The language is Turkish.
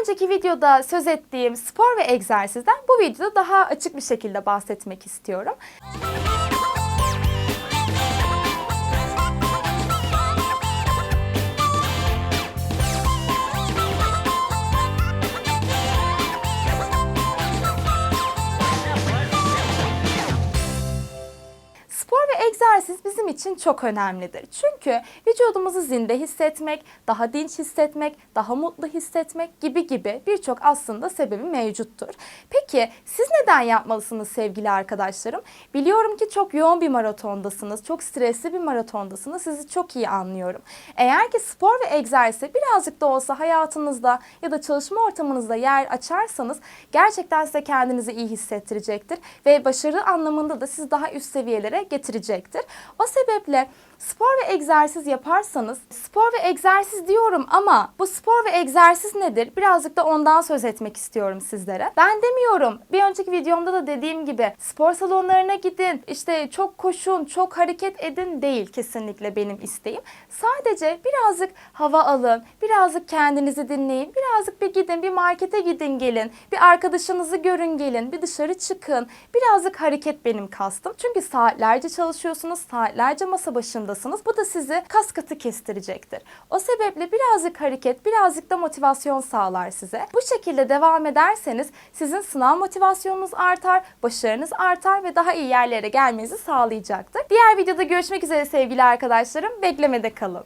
önceki videoda söz ettiğim spor ve egzersizden bu videoda daha açık bir şekilde bahsetmek istiyorum. Spor ve egzersiz bizim için çok önemlidir. Çünkü vücudumuzu zinde hissetmek, daha dinç hissetmek, daha mutlu hissetmek gibi gibi birçok aslında sebebi mevcuttur. Peki siz neden yapmalısınız sevgili arkadaşlarım? Biliyorum ki çok yoğun bir maratondasınız, çok stresli bir maratondasınız. Sizi çok iyi anlıyorum. Eğer ki spor ve egzersize birazcık da olsa hayatınızda ya da çalışma ortamınızda yer açarsanız gerçekten size kendinizi iyi hissettirecektir ve başarı anlamında da sizi daha üst seviyelere getirecektir. O sebeple spor ve egzersiz yaparsanız, spor ve egzersiz diyorum ama bu spor ve egzersiz nedir? Birazcık da ondan söz etmek istiyorum sizlere. Ben demiyorum. Bir önceki videomda da dediğim gibi spor salonlarına gidin, işte çok koşun, çok hareket edin değil kesinlikle benim isteğim. Sadece birazcık hava alın, birazcık kendinizi dinleyin, birazcık bir gidin, bir markete gidin gelin, bir arkadaşınızı görün gelin, bir dışarı çıkın. Birazcık hareket benim kastım. Çünkü saatlerce çalışıyorsunuz, saatlerce masa başındasınız. Bu da sizi kas katı kestirecektir. O sebeple birazcık hareket, birazcık da motivasyon sağlar size. Bu şekilde devam ederseniz sizin sınav motivasyonunuz artar, başarınız artar ve daha iyi yerlere gelmenizi sağlayacaktır. Diğer videoda görüşmek üzere sevgili arkadaşlarım. Beklemede kalın.